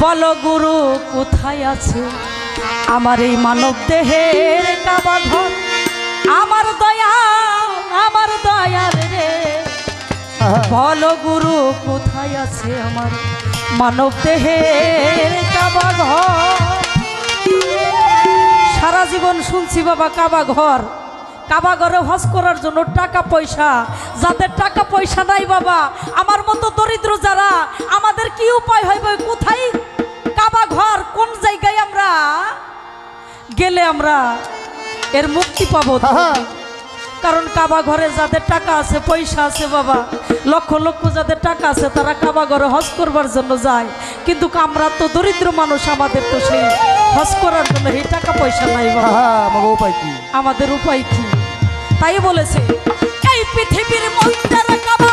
গুরু, কোথায় আছে? আমার এই মানব দেহের কাবা ঘর আমার দয়া, আমার দয়াল রে। বল গুরু, কোথায় আছে আমার মানব দেহের কাবা ঘর সারা জীবন শুনছি বাবা কাবা ঘর কাবা ঘরে হজ করার জন্য টাকা পয়সা। যাদের টাকা পয়সা নাই বাবা, আমার মতো দরিদ্র যারা, আমাদের কি উপায় হইবে? কোথায় কাবা ঘর কোন জায়গায় আমরা? গেলে আমরা এর মুক্তি পাবো। কারণ কাবা ঘরে যাদের টাকা আছে পয়সা আছে বাবা লক্ষ লক্ষ যাদের টাকা আছে তারা কাবা ঘরে হজ করবার জন্য যায়। কিন্তু আমরা তো দরিদ্র মানুষ আমাদের তো সেই হজ করার জন্য এই টাকা পয়সা নাই বাবা। উপায় কি? আমাদের উপায় কি? তাই বলেছে এই পৃথিবীর মন্দার কাবা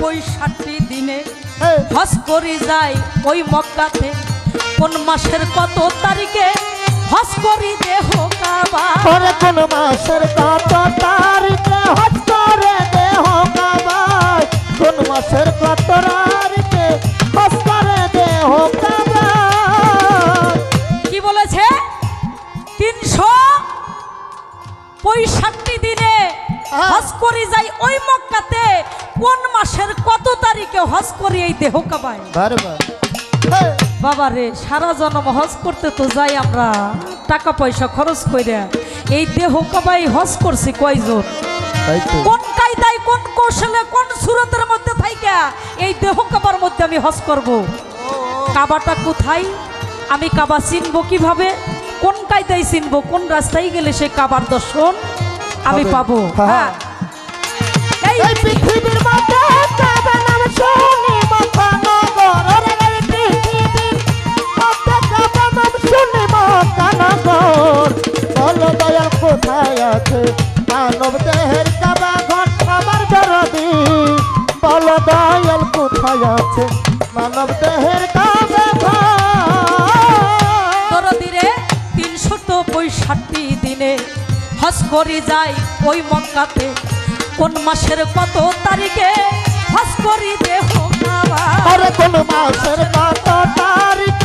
পঁয়ষট্টি দিনে এই হজ করি যাই ওই মক্কাতে। কোন মাসের কত তারিখে হজ করি দেহ কাবা। কোন মাসের কত তারিখে হজ করে দেহ কাবায় কোন মাসের কত তারিখে হজ করে দেহ কাবায় কি বলেছে? তিনশো পঁয়ষট্টি দিনে হ্যাঁ। হজ করি যাই ওই মক্কাতে কোন মাসের কত তারিখে হজ করি এই দেহ কাবায়? বারবার বাবা রে সারা জন্ম হজ করতে তো যাই আমরা। টাকা পয়সা খরচ করে এই দেহ কাবাই হজ করছি কয়জন? কোন কায়দায় কোন কৌশলে কোন সুরতের মধ্যে থাইকা এই দেহ কাবার মধ্যে আমি হজ করব? কাবাটা কোথায়? আমি কাবা চিনবো কীভাবে? কোন কায়দায় চিনবো? কোন রাস্তায় গেলে সে কাবার দর্শন? আমি পাবো। হ্যাঁ। এই এই পৃথিবীর মধ্যে কাবা নাম শুনি মক্কা নগর এই পৃথিবীর মধ্যে কাবা নাম শুনি মক্কা নগর। বল দয়াল কোথায় আছে? মানব দেহের কাবা ঘর আমার দরদি বল দয়াল কোথায় আছে? মানব দেহের কাবা করি যাই ওই মক্কাতে। কোন মাসের কত তারিখে হজ করি দেহ কোন মাসের কত তারিখে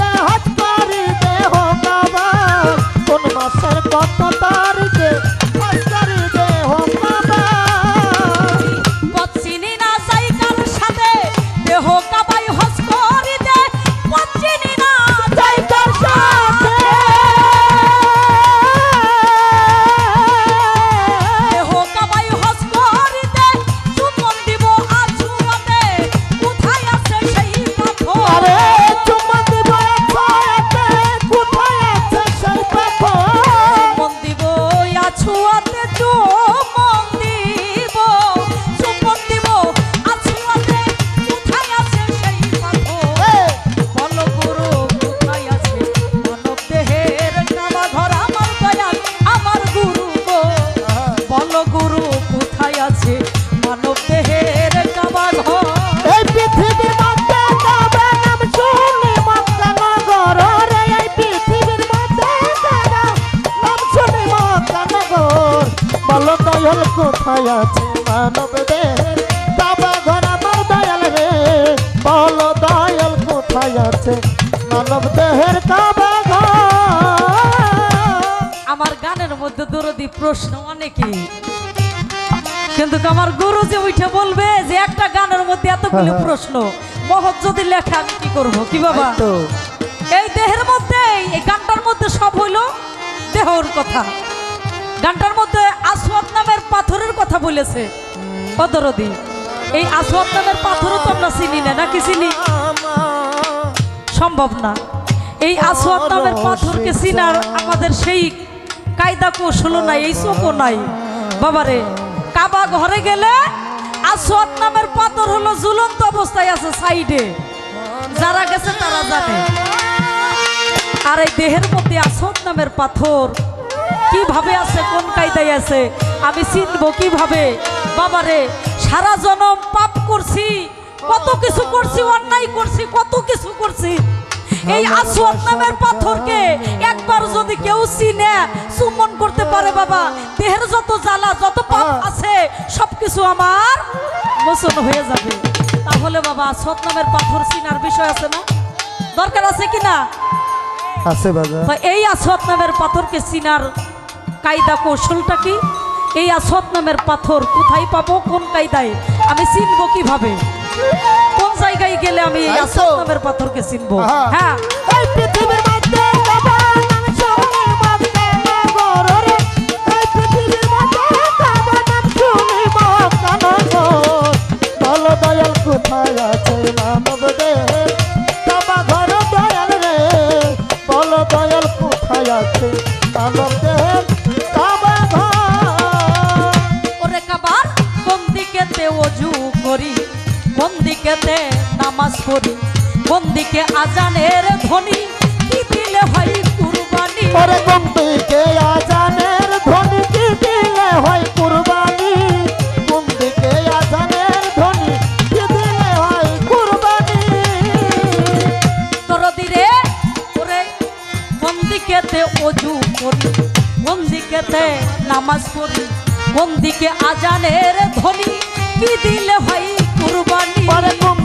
আছে মানব দেহের কাবা ঘর আমার দয়াল রে বলো দয়াল কোথায় আছে? মানব দেহের ঘর। আমার গানের মধ্যে দরদি প্রশ্ন অনেকই কিন্তু আমার গুরু যে উঠে বলবে যে একটা গানের মধ্যে এতগুলো হ্যাঁ। প্রশ্ন। মহৎ যদি লেখে আমি কি করব? কি বাবা? এই দেহের মধ্যে এই গানটার মধ্যে সব হইল দেহর কথা। গানটার মধ্যে আসওয়াদ নামের পাথরের কথা বলেছে। অদরদি এই আসওয়াদ নামের পাথরও তো আমরা চিনি না, নাকি চিনি? সম্ভব না। এই আসওয়াদ নামের পাথরকে চিনার আমাদের সেই কায়দা কৌশলও নাই, এই চোখও নাই। বাবারে, কাবা ঘরে গেলে আসওয়াদ নামের পাথর হলো ঝুলন্ত অবস্থায় আছে সাইডে। যারা গেছে তারা জানে। আর এই দেহের মধ্যে আসওয়াদ নামের পাথর কীভাবে আছে কোন কায়দায় আছে? আমি চিনবো কীভাবে? বাবারে সারা জনম পাপ করছি কত কিছু করছি অন্যায় করছি কত কিছু করছি। এই আসওয়াদ নামের পাথরকে একবার যদি কেউ চিনে চুম্বন করতে পারে বাবা। দেহের যত জ্বালা যত পাপ আছে সবকিছু আমার মোচন হয়ে যাবে। তাহলে বাবা আসওয়াদ নামের পাথর চিনার বিষয় আছে না? দরকার আছে কি না আছে তো এই আসত নামের পাথরকে চিনার কায়দা কৌশলটা কি? এই আসত নামের পাথর কোথায় পাবো? কোন কায়দায়? আমি চিনবো কীভাবে? কোন জায়গায় গেলে আমি এই আসত নামের পাথরকে চিনবো? হ্যাঁ। কোথায় আছে মানব দেহ? কাবা ঘর দয়াল রে। বলো দয়াল কোথায় আছে? অজু করি কোন দিকেতে নামাজ পড়ি কোন দিকে আজানের ধ্বনি কি দিলে হয় কুরবানি? ওরে গম্বিকে আজানের ধ্বনি কি দিলে হয় কুরবানি? গম্বিকে আজানের ধ্বনি কি দিলে হয় কুরবানি? দরদিরে ওরে কোন দিকেতে অজু করি কোন দিকেতে নামাজ পড়ি কোন দিকে আজানের ধ্বনি কি দিলে হয় কুরবানি?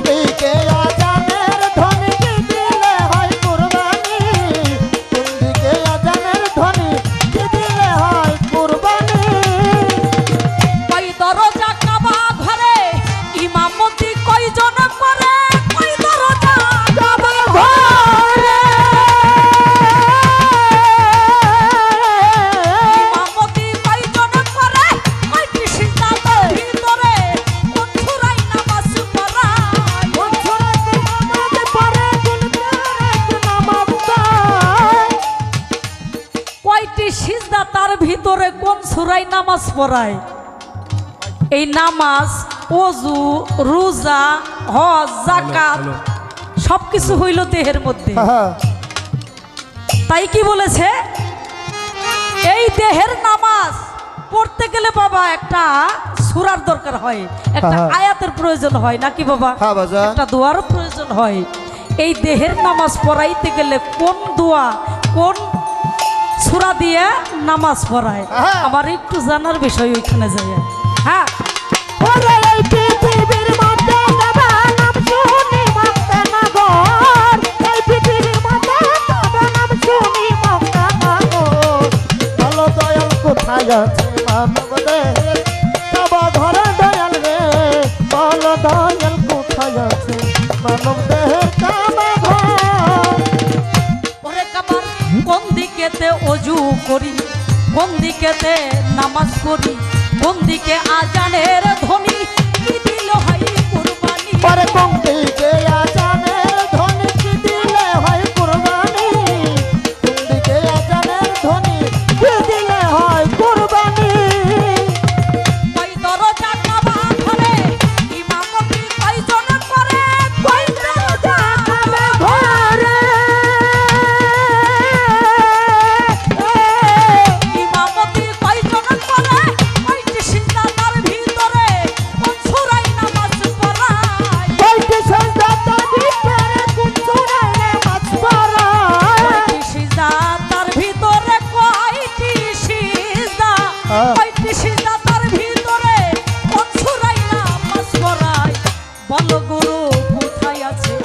পড়ায়। এই নামাজ অজু রোজা হজ জাকাত সব কিছু হইল দেহের মধ্যে। তাই কি বলেছে? এই দেহের নামাজ পড়তে গেলে বাবা একটা সুরার দরকার হয় একটা। আয়াতের প্রয়োজন হয় নাকি বাবা? একটা দোয়ারও প্রয়োজন হয়। এই দেহের নামাজ পড়াইতে গেলে কোন দোয়া কোন সুরা দিয়ে নামাজ পড়ায়। হ্যাঁ। আমার একটু জানার বিষয় ওইখানে যাই হ্যাঁ। ওরে দিকেতে অজু করি কোন দিকেতে নামাজ করি কোন দিকে আজানের ধ্বনি, কি দিল হাই কুরবানি। পরে কমদিকে আজানের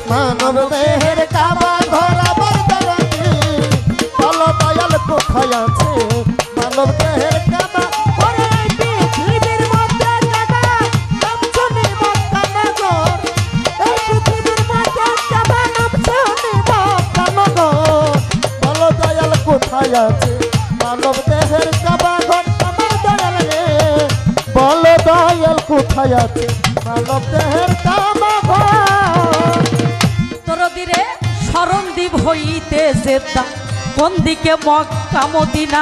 মানব দেহের কাবা ঘর আবার দাঁড়াতি বলো দয়াল কোথায় আছে? মানব দেহের কাবা কাবা কাবা কোথায় আছে? মানব দেহের কাবা ঘর আমার দয়াল রে। বলো দয়াল কোথায় আছে? মানব দেহের কাবাঘর হইতে যেতা কোন দিকে মক্কা মদিনা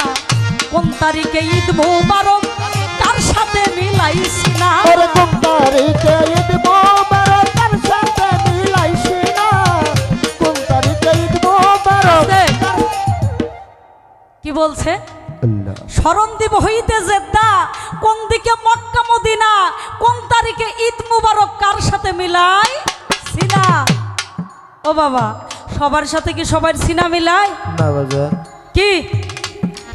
কোন তারিখে ঈদ মুবারক তার সাথে মিলাইস না? কোন তারিখে ঈদ মোবারক তার সাথে মিলাইছি না? কোন তারিখে ঈদ মোবারক? কি বলছে? স্মরণদ্বীপ হইতে যেতা কোন দিকে মক্কা মদিনা কোন তারিখে ঈদ মুবারক কার সাথে মিলাই সিনা ও বাবা সবার সাথে কি সবার সিনা মিলায়? না বাজার কি?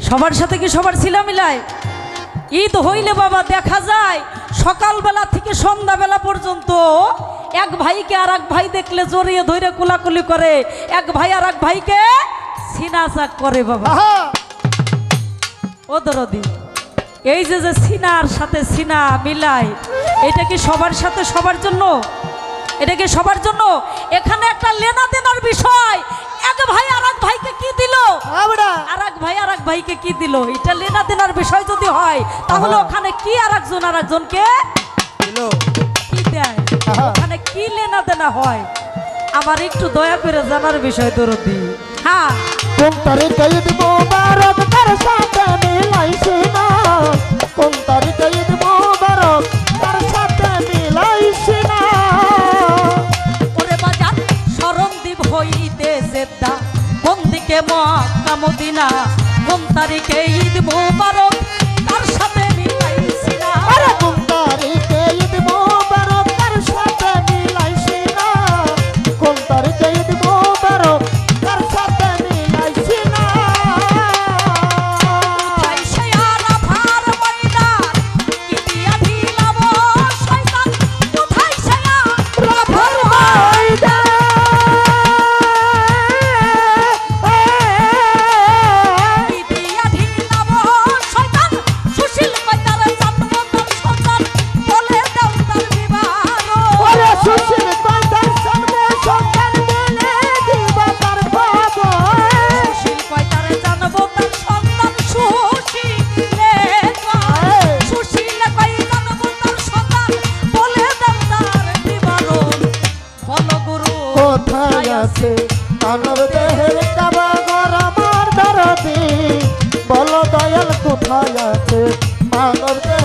সবার সাথে কি সবার সিনা মিলায়? ঈদ হইলে বাবা দেখা যায় সকালবেলা থেকে সন্ধ্যাবেলা পর্যন্ত এক ভাইকে আর এক ভাই দেখলে জড়িয়ে ধরে কোলাকুলি করে এক ভাই আর এক ভাইকে সিনা চাক করে বাবা। ও দরদি এই যে যে সিনার সাথে সিনা মিলাই এটা কি সবার সাথে সবার জন্য? এটা কি সবার জন্য? এখানে একটা লেনা দেনার বিষয়। এক ভাই আর এক ভাইকে কি দিল? আমরা আর এক ভাই আর এক ভাইকে কি দিল? এটা লেনা দেনার বিষয় যদি হয় তাহলে ওখানে কি আর একজন আর একজনকে কি দেয়? ওখানে কি লেনা দেনা হয়? আমার একটু দয়া করে জানার বিষয় দরদি। হ্যাঁ। কোন তারিখে ঈদ মোবারক তার সাথে মিলাইছি না। তারিখে ঈদ মুবারক আছে। মানব দেহের কাবা গরমার দরদি। বল দয়াল কোথায় আছে? মানব দেহের